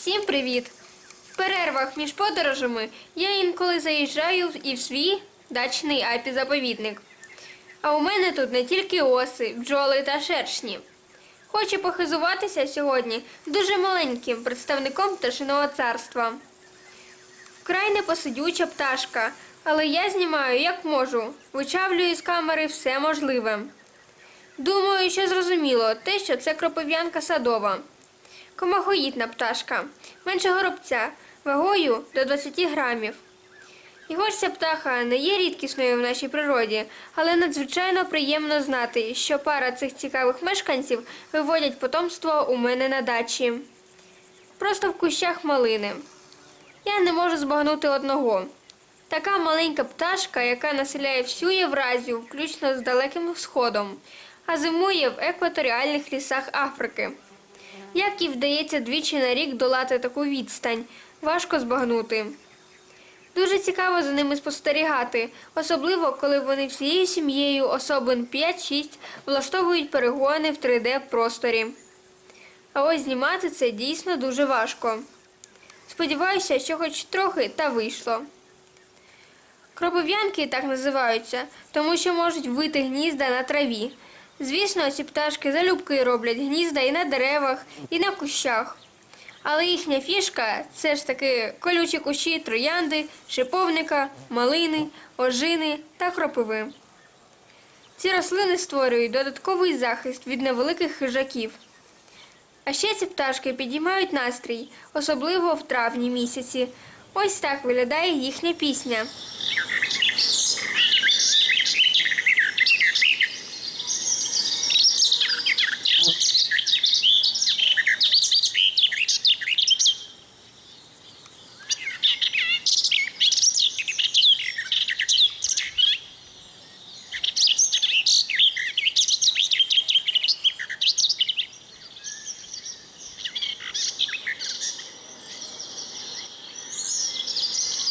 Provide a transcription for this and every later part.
Всім привіт! В перервах між подорожами я інколи заїжджаю і в свій дачний апі-заповідник. А у мене тут не тільки оси, бджоли та шершні. Хочу похизуватися сьогодні дуже маленьким представником пташиного царства. Вкрай непосидюча пташка, але я знімаю як можу, вичавлюю з камери все можливе. Думаю, що зрозуміло те, що це кропив'янка садова. Комахоїдна пташка, менше горобця, вагою до 20 грамів. І ця птаха не є рідкісною в нашій природі, але надзвичайно приємно знати, що пара цих цікавих мешканців виводять потомство у мене на дачі. Просто в кущах малини. Я не можу збагнути одного. Така маленька пташка, яка населяє всю Євразію, включно з далеким сходом, а зимує в екваторіальних лісах Африки. Як їй вдається двічі на рік долати таку відстань, важко збагнути. Дуже цікаво за ними спостерігати, особливо коли вони всією сім'єю особин 5-6 влаштовують перегони в 3D-просторі. А ось знімати це дійсно дуже важко. Сподіваюся, що хоч трохи та вийшло. Кропов'янки так називаються, тому що можуть вити гнізда на траві. Звісно, ці пташки залюбки роблять гнізда і на деревах, і на кущах. Але їхня фішка це ж таки колючі кущі троянди, шиповника, малини, ожини та кропиви. Ці рослини створюють додатковий захист від невеликих хижаків. А ще ці пташки підіймають настрій, особливо в травні місяці. Ось так виглядає їхня пісня.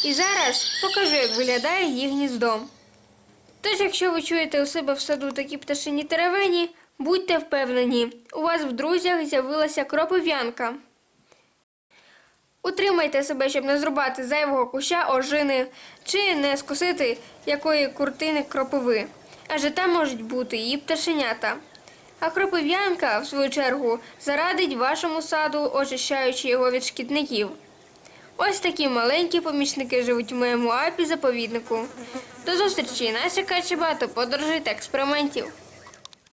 І зараз покажу, як виглядає їх гніздо. Тож, якщо ви чуєте у себе в саду такі пташині теревені, будьте впевнені, у вас в друзях з'явилася кропив'янка. Утримайте себе, щоб не зрубати зайвого куща ожини чи не скусити якої куртини кропиви, адже там можуть бути і пташенята. А кропив'янка, в свою чергу, зарадить вашому саду, очищаючи його від шкідників. Ось такі маленькі помічники живуть у моєму апі заповіднику. До зустрічі! Нас чекає багато подорожей та експериментів.